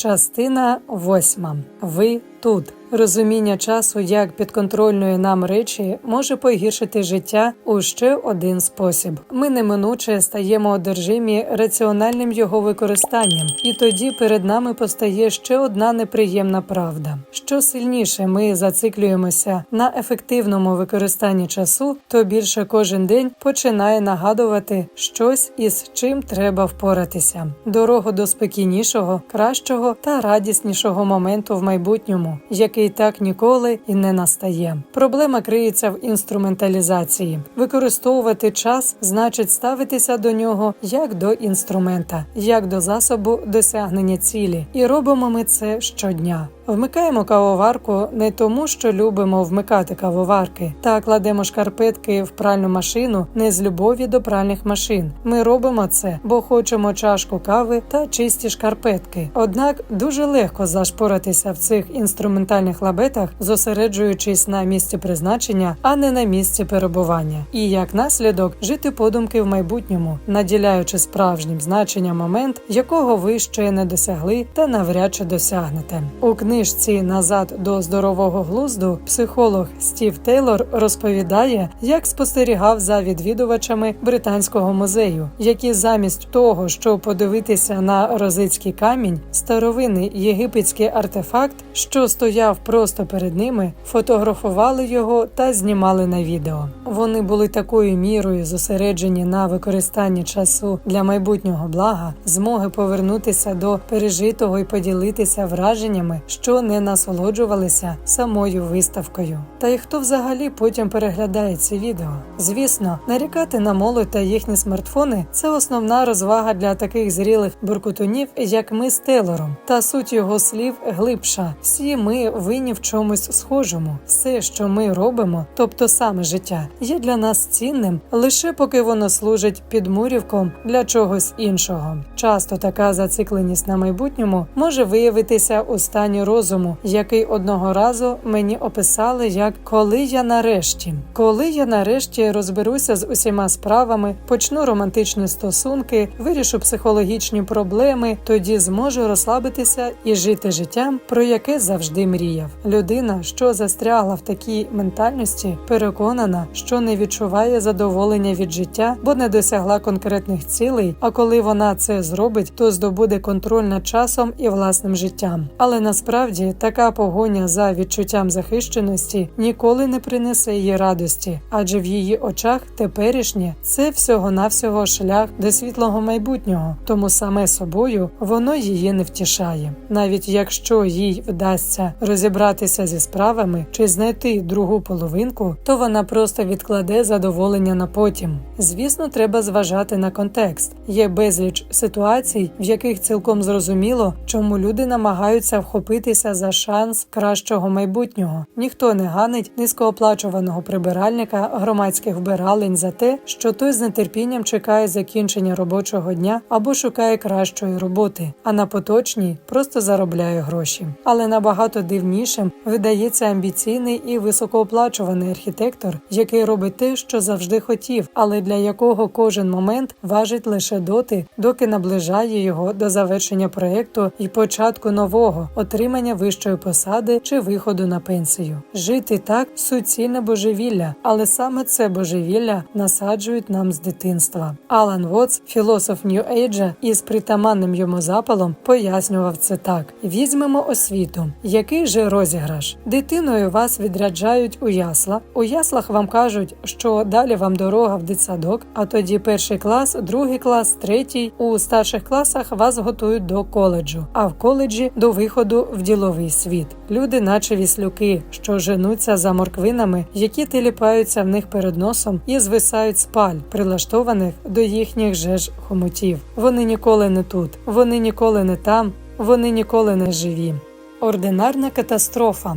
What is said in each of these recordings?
Частина восьма. Ви тут. Розуміння часу як підконтрольної нам речі може погіршити життя у ще один спосіб. Ми неминуче стаємо одержимі раціональним його використанням, і тоді перед нами постає ще одна неприємна правда. Що сильніше ми зациклюємося на ефективному використанні часу, то більше кожен день починає нагадувати щось із чим треба впоратися. Дорогу до спокійнішого, кращого та радіснішого моменту в майбутньому, який так ніколи і не настає. Проблема криється в інструменталізації. Використовувати час значить ставитися до нього як до інструмента, як до засобу досягнення цілі, і робимо ми це щодня. Вмикаємо кавоварку не тому, що любимо вмикати кавоварки, та кладемо шкарпетки в пральну машину не з любові до пральних машин. Ми робимо це, бо хочемо чашку кави та чисті шкарпетки. Однак дуже легко зашпоратися в цих інструментальних лабетах, зосереджуючись на місці призначення, а не на місці перебування. І як наслідок жити подумки в майбутньому, наділяючи справжнім значенням момент, якого ви ще не досягли та навряд чи досягнете. У книжці Назад до здорового глузду психолог Стів Тейлор розповідає, як спостерігав за відвідувачами британського музею, які замість того, щоб подивитися на розицький камінь, старовинний єгипетський артефакт, що стояв просто перед ними, фотографували його та знімали на відео. Вони були такою мірою зосереджені на використанні часу для майбутнього блага, змоги повернутися до пережитого і поділитися враженнями, що не насолоджувалися самою виставкою. Та й хто взагалі потім переглядає ці відео? Звісно, нарікати на молодь та їхні смартфони це основна розвага для таких зрілих буркутунів, як ми з Тейлором. Та суть його слів глибша. Всі ми винні в чомусь схожому. Все, що ми робимо, тобто саме життя, є для нас цінним лише поки воно служить підмурівком для чогось іншого. Часто така зацикленість на майбутньому може виявитися у стані розуму, який одного разу мені описали як коли я нарешті, коли я нарешті розберуся з усіма справами, почну романтичні стосунки, вирішу психологічні проблеми, тоді зможу розслабитися і жити життям, про яке завжди мріяв. Людина, що застрягла в такій ментальності, переконана, що не відчуває задоволення від життя, бо не досягла конкретних цілей. А коли вона це зробить, то здобуде контроль над часом і власним життям. Але насправді така погоня за відчуттям захищеності ніколи не принесе їй радості, адже в її очах теперішнє це всього-навсього шлях до світлого майбутнього, тому саме собою воно її не втішає. Навіть якщо їй вдасться розібратися зі справами чи знайти другу половинку, то вона просто відкладе задоволення на потім. Звісно, треба зважати на контекст. Є безліч ситуацій, в яких цілком зрозуміло, чому люди намагаються вхопитися за шанс кращого майбутнього. Ніхто не ганить низькооплачуваного прибиральника громадських вбиралень за те, що той з нетерпінням чекає закінчення робочого дня або шукає кращої роботи, а на поточній просто заробляє гроші. Але набагато дивнішим видається амбіційний і високооплачуваний архітектор, який робить те, що завжди хотів, але для якого кожен момент важить лише доти, доки наближає його до завершення проєкту і початку нового отримання вищої посади чи виходу на пенсію. Жити так суцільне божевілля, але саме це божевілля насаджують нам з дитинства. Алан Вотс, філософ Нью-Ейджа, із притаманним йому запалом пояснював це так: візьмемо освіту. Який же розіграш? Дитиною вас відряджають у ясла. У яслах вам кажуть, що далі вам дорога в дитсадок, а тоді перший клас, другий клас, третій. У старших класах вас готують до коледжу, а в коледжі до виходу в діловий світ. Люди, наче віслюки, що женуться за морквинами, які теліпаються в них перед носом і звисають з паль, прилаштованих до їхніх же ж хомутів. Вони ніколи не тут, вони ніколи не там, вони ніколи не живі. Ординарна катастрофа.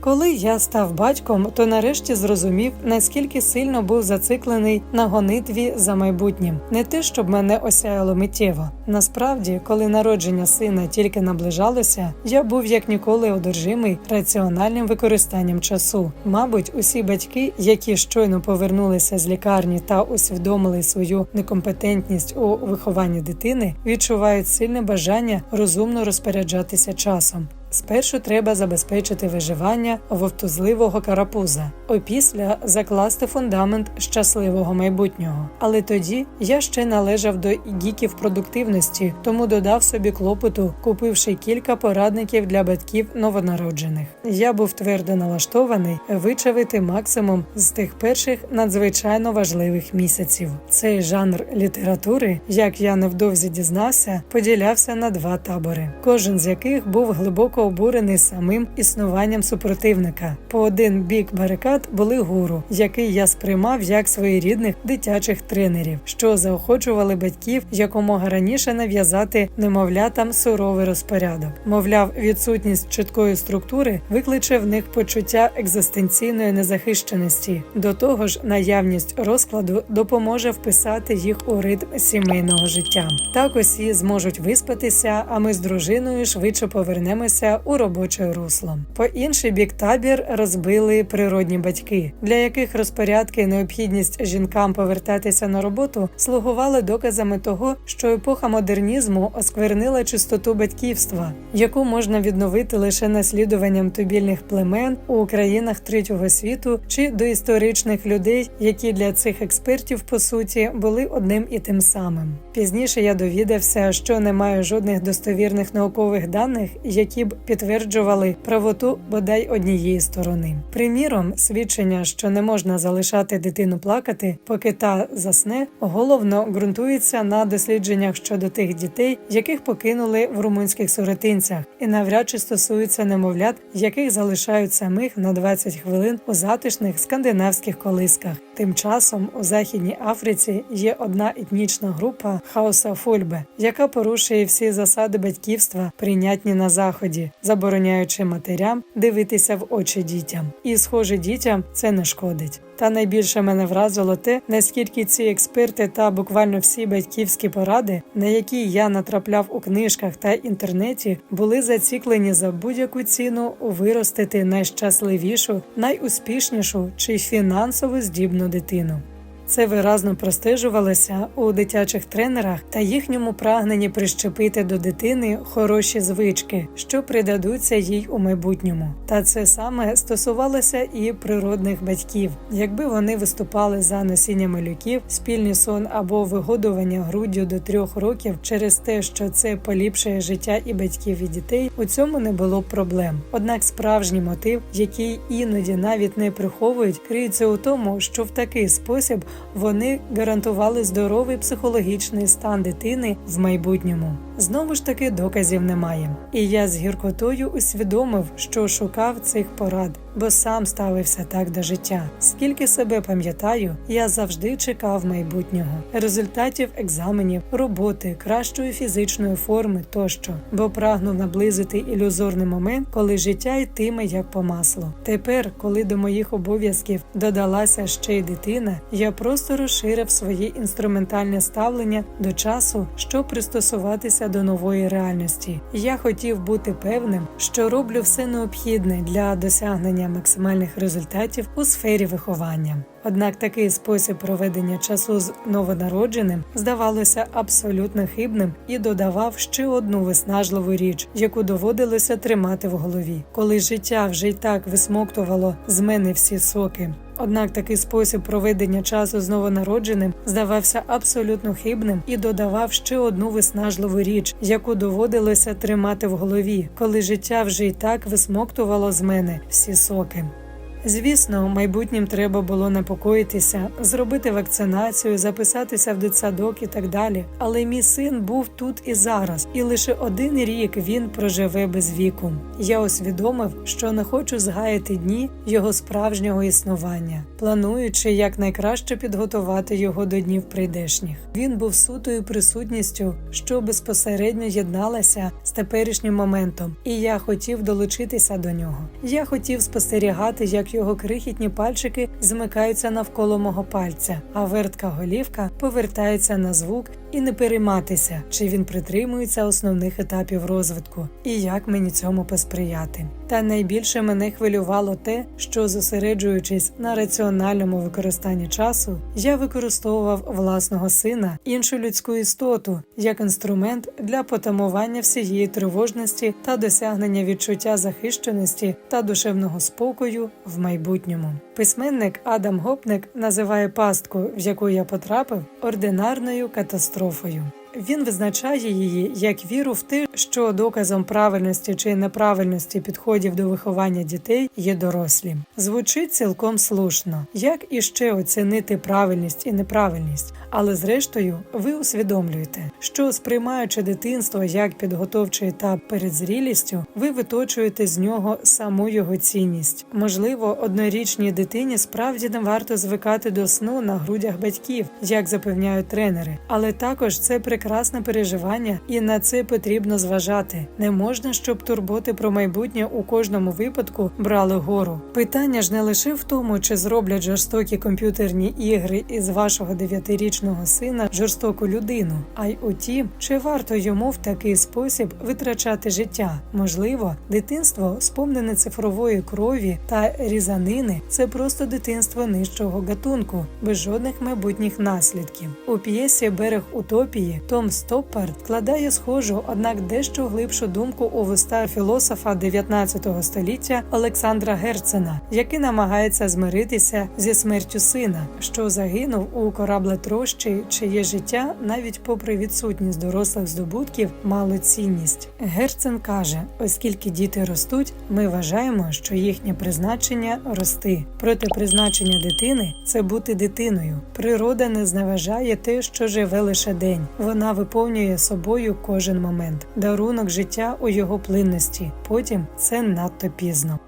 Коли я став батьком, то нарешті зрозумів, наскільки сильно був зациклений на гонитві за майбутнім. Не те, щоб мене осяяло миттєво. Насправді, коли народження сина тільки наближалося, я був як ніколи одержимий раціональним використанням часу. Мабуть, усі батьки, які щойно повернулися з лікарні та усвідомили свою некомпетентність у вихованні дитини, відчувають сильне бажання розумно розпоряджатися часом. Спершу треба забезпечити виживання вовтузливого карапуза, опісля закласти фундамент щасливого майбутнього. Але тоді я ще належав до гіків продуктивності, тому додав собі клопоту, купивши кілька порадників для батьків новонароджених. Я був твердо налаштований вичавити максимум з тих перших надзвичайно важливих місяців. Цей жанр літератури, як я невдовзі дізнався, поділявся на два табори, кожен з яких був глибоко обурений самим існуванням супротивника. По один бік барикад були гуру, який я сприймав як своєрідних дитячих тренерів, що заохочували батьків якомога раніше нав'язати немовлятам суровий розпорядок. Мовляв, відсутність чіткої структури викличе в них почуття екзистенційної незахищеності. До того ж, наявність розкладу допоможе вписати їх у ритм сімейного життя. Так усі зможуть виспатися, а ми з дружиною швидше повернемося у робоче русло. По інший бік табір розбили природні батьки, для яких розпорядки і необхідність жінкам повертатися на роботу слугували доказами того, що епоха модернізму осквернила чистоту батьківства, яку можна відновити лише наслідуванням тубільних племен у країнах третього світу чи до історичних людей, які для цих експертів по суті були одним і тим самим. Пізніше я довідався, що немає жодних достовірних наукових даних, які б підтверджували правоту бодай однієї сторони. Приміром, свідчення, що не можна залишати дитину плакати, поки та засне, головно ґрунтується на дослідженнях щодо тих дітей, яких покинули в румунських сиротинцях, і навряд чи стосуються немовлят, яких залишають самих на 20 хвилин у затишних скандинавських колисках. Тим часом у Західній Африці є одна етнічна група хаоса Фульбе, яка порушує всі засади батьківства, прийнятні на заході, забороняючи матерям дивитися в очі дітям. І, схоже, дітям це не шкодить. Та найбільше мене вразило те, наскільки ці експерти та буквально всі батьківські поради, на які я натрапляв у книжках та інтернеті, були заціклені за будь-яку ціну виростити найщасливішу, найуспішнішу чи фінансово здібну дитину. Це виразно простежувалося у дитячих тренерах та їхньому прагненні прищепити до дитини хороші звички, що придадуться їй у майбутньому. Та це саме стосувалося і природних батьків. Якби вони виступали за носіння малюків, спільний сон або вигодування груддю до трьох років через те, що це поліпшує життя і батьків і дітей, у цьому не було б проблем. Однак справжній мотив, який іноді навіть не приховують, криється у тому, що в такий спосіб вони гарантували здоровий психологічний стан дитини в майбутньому. Знову ж таки доказів немає. І я з гіркотою усвідомив, що шукав цих порад, бо сам ставився так до життя. Скільки себе пам'ятаю, я завжди чекав майбутнього, результатів екзаменів, роботи, кращої фізичної форми тощо, бо прагнув наблизити ілюзорний момент, коли життя йтиме як по маслу. Тепер, коли до моїх обов'язків додалася ще й дитина, я просто розширив своє інструментальне ставлення до часу, щоб пристосуватися до нової реальності. Я хотів бути певним, що роблю все необхідне для досягнення максимальних результатів у сфері виховання. Однак такий спосіб проведення часу з новонародженим здавалося абсолютно хибним і додавав ще одну виснажливу річ, яку доводилося тримати в голові, коли життя вже й так висмоктувало з мене всі соки. Однак такий спосіб проведення часу з новонародженим здавався абсолютно хибним і додавав ще одну виснажливу річ, яку доводилося тримати в голові, коли життя вже й так висмоктувало з мене всі соки. Звісно, майбутнім треба було непокоїтися, зробити вакцинацію, записатися в дитсадок і так далі. Але мій син був тут і зараз, і лише один рік він проживе без віку. Я усвідомив, що не хочу згаяти дні його справжнього існування, плануючи якнайкраще підготувати його до днів прийдешніх. Він був сутою присутністю, що безпосередньо єдналася з теперішнім моментом, і я хотів долучитися до нього. Я хотів спостерігати, як його крихітні пальчики змикаються навколо мого пальця, а вертка голівка повертається на звук і не перейматися, чи він притримується основних етапів розвитку, і як мені цьому посприяти. Та найбільше мене хвилювало те, що зосереджуючись на раціональному використанні часу, я використовував власного сина, іншу людську істоту, як інструмент для потамування всієї тривожності та досягнення відчуття захищеності та душевного спокою в майбутньому. Письменник Адам Гопник називає пастку, в яку я потрапив, ординарною катастрофою. trovaju. Він визначає її як віру в те, що доказом правильності чи неправильності підходів до виховання дітей є дорослі. Звучить цілком слушно, як іще оцінити правильність і неправильність. Але зрештою, ви усвідомлюєте, що сприймаючи дитинство як підготовчий етап перед зрілістю, ви виточуєте з нього саму його цінність. Можливо, однорічній дитині справді не варто звикати до сну на грудях батьків, як запевняють тренери, але також це прекрасне переживання, і на це потрібно зважати. Не можна, щоб турботи про майбутнє у кожному випадку брали гору. Питання ж не лише в тому, чи зроблять жорстокі комп'ютерні ігри із вашого дев'ятирічного сина жорстоку людину, а й у тім, чи варто йому в такий спосіб витрачати життя. Можливо, дитинство, сповнене цифрової крові та різанини, це просто дитинство нижчого гатунку, без жодних майбутніх наслідків. У п'єсі Берег утопії Том Стоппард вкладає схожу, однак дещо глибшу думку у вуста філософа 19 століття Олександра Герцена, який намагається змиритися зі смертю сина, що загинув у кораблетрощі, чиє життя, навіть попри відсутність дорослих здобутків, мало цінність. Герцен каже: оскільки діти ростуть, ми вважаємо, що їхнє призначення рости. Проте призначення дитини це бути дитиною. Природа не зневажає те, що живе лише день. Вона виповнює собою кожен момент, дарунок життя у його плинності. Потім це надто пізно.